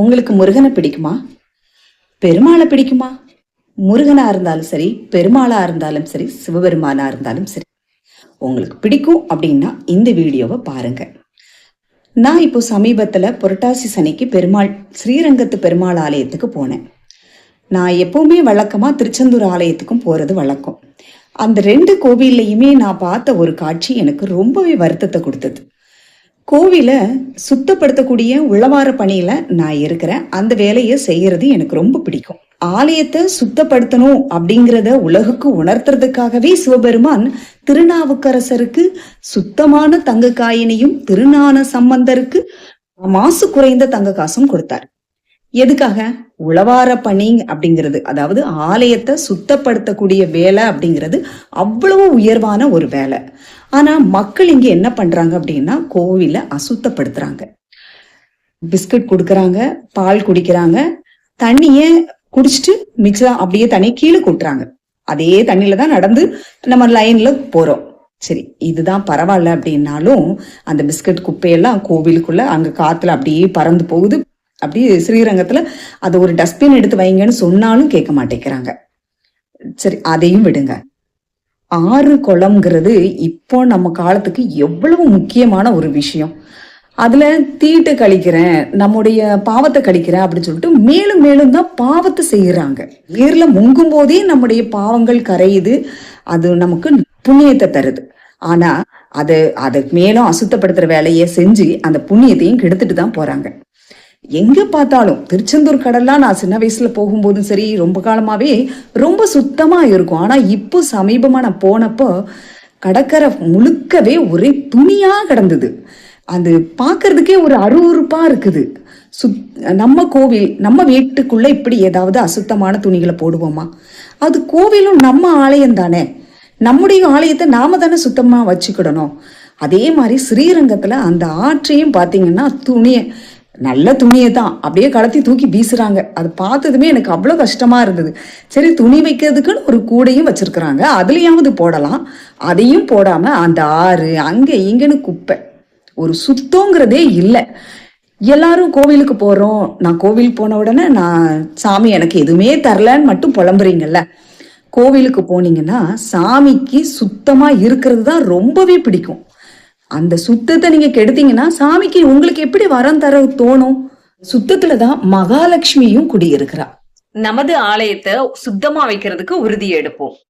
உங்களுக்கு முருகனை பிடிக்குமா? பெருமாளை பிடிக்குமா? முருகனா இருந்தாலும் சரி பெருமாளா இருந்தாலும் சரி சிவபெருமானா இருந்தாலும் சரி உங்களுக்கு பிடிக்கும் அப்படின்னா இந்த வீடியோவை பாருங்க. நான் இப்போ சமீபத்தில் புரட்டாசி சனிக்கு பெருமாள் ஸ்ரீரங்கத்து பெருமாள் ஆலயத்துக்கு போனேன். நான் எப்போவுமே வழக்கமாக திருச்செந்தூர் ஆலயத்துக்கும் போகிறது வழக்கம். அந்த ரெண்டு கோவில்லையுமே நான் பார்த்த ஒரு காட்சி எனக்கு ரொம்பவே வருத்தத்தை கொடுத்தது. கோவிலை சுத்தப்படுத்தக்கூடிய உழவார பணியில நான் இருக்கிறேன். அந்த வேலையை செய்யறது எனக்கு ரொம்ப பிடிக்கும். ஆலயத்தை சுத்தப்படுத்தணும் அப்படிங்கிறத உலகுக்கு உணர்த்துறதுக்காகவே சிவபெருமான் திருநாவுக்கரசருக்கு சுத்தமான தங்க காயினையும் திருநான சம்பந்தருக்கு மாசு குறைந்த தங்க காசும் கொடுத்தார். எதுக்காக? உழவார பணி அப்படிங்கிறது. அதாவது ஆலயத்தை சுத்தப்படுத்தக்கூடிய வேலை அப்படிங்கிறது அவ்வளவு உயர்வான ஒரு வேலை. ஆனா மக்கள் இங்க என்ன பண்றாங்க அப்படின்னா கோவிலை அசுத்தப்படுத்துறாங்க. பிஸ்கட் கொடுக்குறாங்க பால் குடிக்கிறாங்க தண்ணிய குடிச்சிட்டு மிச்சம் அப்படியே தண்ணி கீழே கொட்டுறாங்க. அதே தண்ணியில தான் நடந்து நம்ம லைன்ல போறோம். சரி இதுதான் பரவாயில்ல அப்படின்னாலும் அந்த பிஸ்கட் குப்பையெல்லாம் கோவிலுக்குள்ள அங்க காத்துல அப்படியே பறந்து போகுது. அப்படியே ஸ்ரீரங்கத்துல அதை ஒரு டஸ்ட்பின் எடுத்து வைங்கன்னு சொன்னாலும் கேட்க மாட்டேங்கிறாங்க. சரி அதையும் விடுங்க. ஆறு குளம்ங்கிறது இப்போ நம்ம காலத்துக்கு எவ்வளவு முக்கியமான ஒரு விஷயம். அதுல தீட்டு கழிக்கிறேன் நம்முடைய பாவத்தை கழிக்கிறேன் அப்படின்னு சொல்லிட்டு மேலும் மேலும் தான் பாவத்தை செய்யறாங்க. நீர்ல முங்கும் போதே நம்முடைய பாவங்கள் கரையுது அது நமக்கு புண்ணியத்தை தருது. ஆனா அது அதை மேலும் அசுத்தப்படுத்துற வேலையை செஞ்சு அந்த புண்ணியத்தையும் கெடுத்துட்டு தான் போறாங்க. எங்க பார்த்தாலும் திருச்செந்தூர் கடல்லாம் நான் சின்ன வயசுல போகும்போதும் சரி ரொம்ப காலமாவே ரொம்ப சுத்தமா இருக்கும். ஆனா இப்போ சமீபமா நான் போனப்போ கடற்கரை முழுக்கவே ஒரே துணியா கிடந்தது. அது பார்க்கறதுக்கே ஒரு அருவருப்பா இருக்குது. சுத் நம்ம கோவில் நம்ம வீட்டுக்குள்ள இப்படி ஏதாவது அசுத்தமான துணிகளை போடுவோமா? அது கோவிலும் நம்ம ஆலயம் தானே. நம்முடைய ஆலயத்தை நாம தானே சுத்தமா வச்சுக்கிடணும். அதே மாதிரி ஸ்ரீரங்கத்துல அந்த ஆற்றையும் பார்த்தீங்கன்னா துணியை நல்ல துணியை தான் அப்படியே கலத்தி தூக்கி வீசுறாங்க. அது பார்த்ததுமே எனக்கு அவ்வளோ கஷ்டமாக இருந்தது. சரி துணி வைக்கிறதுக்குன்னு ஒரு கூடையும் வச்சுருக்குறாங்க. அதுலேயாவது போடலாம். அதையும் போடாமல் அந்த ஆறு அங்கே இங்கேன்னு குப்பை. ஒரு சுத்தங்கிறதே இல்லை. எல்லாரும் கோவிலுக்கு போகிறோம் நான் கோவில் போன உடனே நான் சாமி எனக்கு எதுவுமே தரலன்னு மட்டும் புலம்புறீங்கல்ல. கோவிலுக்கு போனீங்கன்னா சாமிக்கு சுத்தமாக இருக்கிறது தான் ரொம்பவே பிடிக்கும். அந்த சுத்தத்தை நீங்க கெடுத்தீங்கன்னா சாமிக்கு உங்களுக்கு எப்படி வரம் தர தோணும்? சுத்தத்துல தான் மகாலட்சுமியும் குடியிருக்கிறா. நமது ஆலயத்தை சுத்தமா வைக்கிறதுக்கு உறுதி எடுப்போம்.